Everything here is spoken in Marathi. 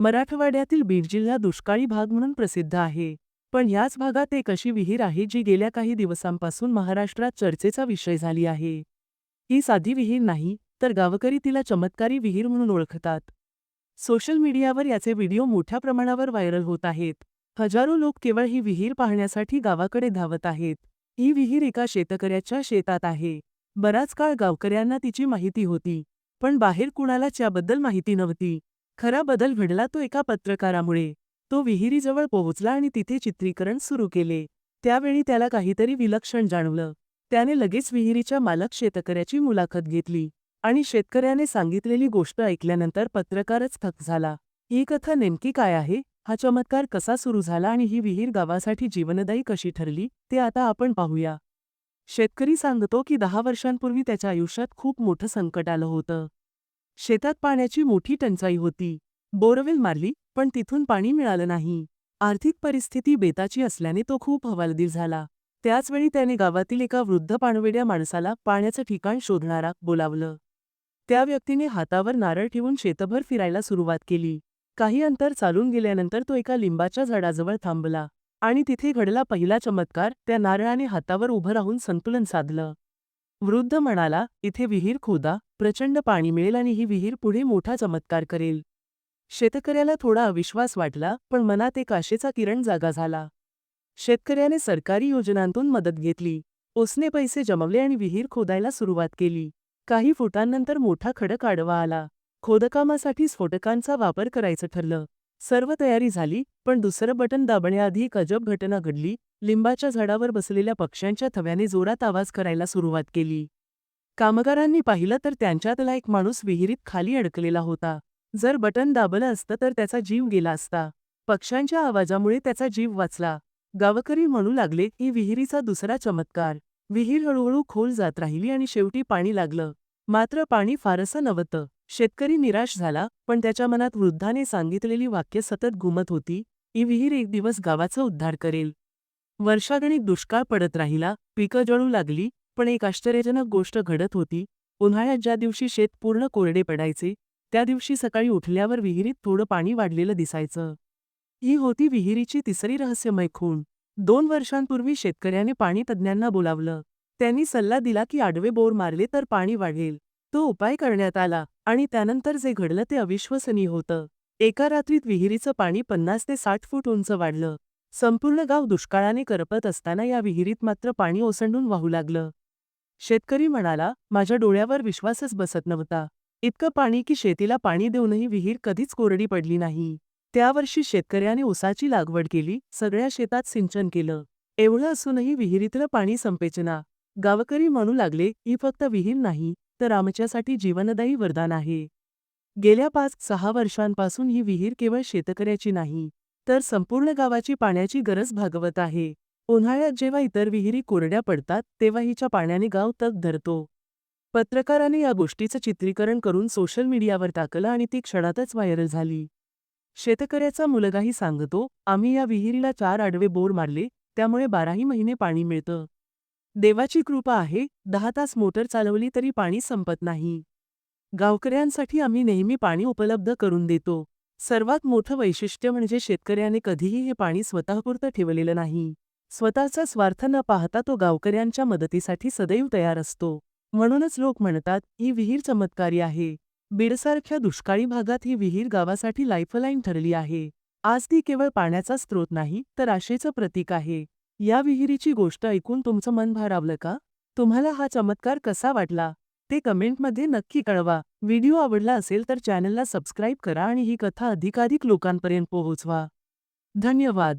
मराठवाड्यातील बीड जिल्हा दुष्काळी भाग म्हणून प्रसिद्ध आहे. पण याच भागात एक अशी विहीर आहे जी गेल्या काही दिवसांपासून महाराष्ट्रात चर्चेचा विषय झाली आहे. ही साधी विहीर नाही तर गावकरी तिला चमत्कारी विहीर म्हणून ओळखतात. सोशल मीडियावर याचे व्हिडिओ मोठ्या प्रमाणावर व्हायरल होत आहेत. हजारो लोक केवळ ही विहीर पाहण्यासाठी गावाकडे धावत आहेत. ही विहीर एका शेतकऱ्याच्या शेतात आहे. बराच काळ गावकऱ्यांना तिची माहिती होती पण बाहेर कुणालाच याबद्दल माहिती नव्हती. खरा बदल घडला तो एका पत्रकारामुळे. तो विहिरीजवळ पोहोचला आणि तिथे चित्रीकरण सुरू केले. त्यावेळी त्याला काहीतरी विलक्षण जाणवलं. त्याने लगेच विहिरीच्या मालक शेतकऱ्याची मुलाखत घेतली आणि शेतकऱ्याने सांगितलेली गोष्ट ऐकल्यानंतर पत्रकारच थक झाला. ही कथा नेमकी काय आहे? हा चमत्कार कसा सुरू झाला आणि ही विहीर गावासाठी जीवनदायी कशी ठरली? ते आता आपण पाहूया. शेतकरी सांगतो की दहा वर्षांपूर्वी त्याच्या आयुष्यात खूप मोठं संकट आलं होतं. शेतात पाण्याची मोठी टंचाई होती. बोरवेल मारली पण तिथून पाणी मिळालं नाही. आर्थिक परिस्थिती बेताची असल्याने तो खूप हवालदिल झाला. त्याचवेळी त्याने गावातील एका वृद्ध पाणवेड्या माणसाला पाण्याचं ठिकाण शोधणारा बोलावलं. त्या व्यक्तीने हातावर नारळ ठेवून शेतभर फिरायला सुरुवात केली. काही अंतर चालून गेल्यानंतर तो एका लिंबाच्या झाडाजवळ थांबला आणि तिथे घडला पहिला चमत्कार त्या नारळाने हातावर उभं राहून संतुलन साधलं. वृद्ध म्हणाला इथे विहीर खोदा प्रचंड पाणी मिळेल आणि ही विहीर पुढे मोठा चमत्कार करेल. शेतकऱ्याला थोडा अविश्वास वाटला पण मनात एक आशेचा किरण जागा झाला. शेतकऱ्याने सरकारी योजनांतून मदत घेतली. ओसने पैसे जमवले आणि विहीर खोदायला सुरुवात केली. काही फुटांनंतर मोठा खडक आडवा आला. खोदकामासाठी स्फोटकांचा वापर करायचं ठरलं. सर्व तयारी झाली पण दुसरं बटन दाबण्याआधी एक अजब घटना घडली. लिंबाच्या झाडावर बसलेल्या पक्ष्यांच्या थव्याने जोरात आवाज करायला सुरुवात केली. कामगारांनी पाहिलं तर त्यांच्यातला एक माणूस विहिरीत खाली अडकलेला होता. जर बटन दाबलं असतं तर त्याचा जीव गेला असता. पक्ष्यांच्या आवाजामुळे त्याचा जीव वाचला. गावकरी म्हणू लागले ही विहिरीचा दुसरा चमत्कार. विहीर हळूहळू खोल जात राहिली आणि शेवटी पाणी लागलं. मात्र पाणी फारसं नव्हतं. शेतकरी निराश झाला पण त्याच्या मनात वृद्धाने सांगितलेली वाक्य सतत घुमत होती ही विहीर एक दिवस गावाचा उद्धार करेल. वर्षागणिक दुष्काळ पडत राहिला पिकं जळू लागली पण एक आश्चर्यजनक गोष्ट घडत होती उन्हाळ्यात ज्या दिवशी शेत पूर्ण कोरडे पडायचे त्या दिवशी सकाळी उठल्यावर विहिरीत थोडं पाणी वाढलेलं दिसायचं. ही होती विहिरीची तिसरी रहस्यमय खूण. दोन वर्षांपूर्वी शेतकऱ्याने पाणी तज्ज्ञांना बोलावलं. त्यांनी सल्ला दिला की आडवे बोर मारले तर पाणी वाढेल. तो उपाय करण्यात आला आणि त्यानंतर जे घडलं ते अविश्वसनीय होतं. एका रात्रीत विहिरीचं पाणी पन्नास ते साठ फूट उंच वाढलं. संपूर्ण गाव दुष्काळाने करपत असताना या विहिरीत मात्र पाणी ओसंडून वाहू लागलं. शेतकरी म्हणाला माझ्या डोळ्यावर विश्वासच बसत नव्हता. इतकं पाणी की शेतीला पाणी देऊनही विहीर कधीच कोरडी पडली नाही. त्या वर्षी शेतकऱ्याने ऊसाची लागवड केली सगळ्या शेतात सिंचन केलं. एवढं असूनही विहिरीतलं पाणी संपेचना. गावकरी म्हणू लागले ही फक्त विहीर नाही तर आमच्यासाठी जीवनदायी वरदान आहे. गेल्या पाच सहा वर्षांपासून ही विहीर केवळ शेतकऱ्याची नाही तर संपूर्ण गावाची पाण्याची गरज भागवत आहे. उन्हाळ्यात जेव्हा इतर विहिरी कोरड्या पडतात तेव्हा हिच्या पाण्याने गाव तग धरतो. पत्रकाराने या गोष्टीचं चित्रीकरण करून सोशल मीडियावर टाकलं आणि ती क्षणातच व्हायरल झाली. शेतकऱ्याचा मुलगाही सांगतो आम्ही या विहिरीला चार आडवे बोर मारले त्यामुळे बाराही महिने पाणी मिळतं. देवाची कृपा आहे दहा तास मोटर चालवली तरी पाणी संपत नाही. गावकऱ्यांसाठी आम्ही नेहमी पाणी उपलब्ध करून देतो. सर्वात मोठं वैशिष्ट्य म्हणजे शेतकऱ्याने कधीही हे पाणी स्वतःपुरतं ठेवलेलं नाही. स्वतःचा स्वार्थ न पाहता तो गावकऱ्यांच्या मदतीसाठी सदैव तयार असतो. म्हणूनच लोक म्हणतात ही विहीर चमत्कारी आहे. बीडसारख्या दुष्काळी भागात ही विहीर गावासाठी लाईफलाईन ठरली आहे. आज ती केवळ पाण्याचा स्रोत नाही तर आशेचं प्रतीक आहे. या विहिरीची गोष्ट ऐकून तुमचं मन भारावलं का? तुम्हाला हा चमत्कार कसा वाटला? ते कमेंटमध्ये नक्की कळवा. व्हिडिओ आवडला असेल तर चॅनलला सबस्क्राईब करा आणि ही कथा अधिकाधिक लोकांपर्यंत पोहोचवा. धन्यवाद.